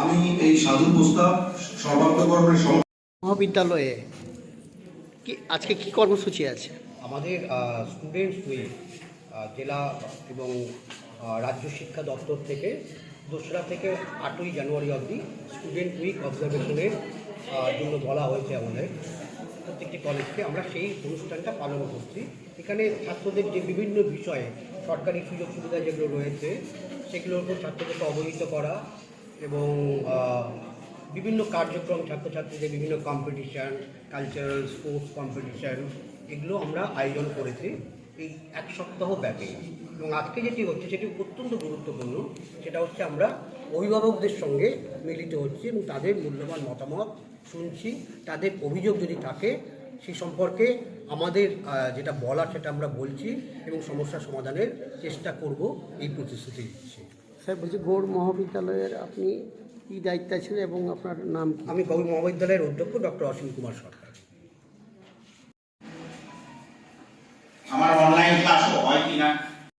আমি এই সাধু প্রস্তাব কর্মের মহাবিদ্যালয়ে কি আজকে কি কর্মসূচি আছে? আমাদের স্টুডেন্টস উইথ জেলা এবং রাজ্য শিক্ষা দপ্তর থেকে দোসরা থেকে আটই জানুয়ারি অবধি স্টুডেন্ট উইক অবজারভেশনের জন্য বলা হয়েছে আমাদের প্রত্যেকটি কলেজকে আমরা সেই অনুষ্ঠানটা পালন করছি। এখানে ছাত্রদের যে বিভিন্ন বিষয়ে সরকারি সুযোগ সুবিধা যেগুলো রয়েছে, সেগুলোর উপর ছাত্রদেরকে অবহিত করা এবং বিভিন্ন কার্যক্রম, ছাত্রছাত্রীদের বিভিন্ন কম্পিটিশান কালচারাল স্পোর্টস কম্পিটিশান এগুলো আমরা আয়োজন করেছি এই এক সপ্তাহ ব্যাপী। এবং আজকে যেটি হচ্ছে সেটি অত্যন্ত গুরুত্বপূর্ণ সেটা হচ্ছে আমরা অভিভাবকদের সঙ্গে মিলিত হচ্ছি এবং তাদের মূল্যবান মতামত শুনছি তাদের অভিযোগ যদি থাকে সেই সম্পর্কে আমাদের যেটা বলা সেটা আমরা বলছি এবং সমস্যা সমাধানের চেষ্টা করব এই প্রতিশ্রুতি দিচ্ছি। স্যার বলছি গৌড় মহাবিদ্যালয়ের আপনি কী দায়িত্ব ছিলেন এবং আপনার নাম আমি গৌর মহাবিদ্যালয়ের অধ্যক্ষ ডক্টর অসীম কুমার সরকার। আমার অনলাইন ক্লাসও হয় কিনা?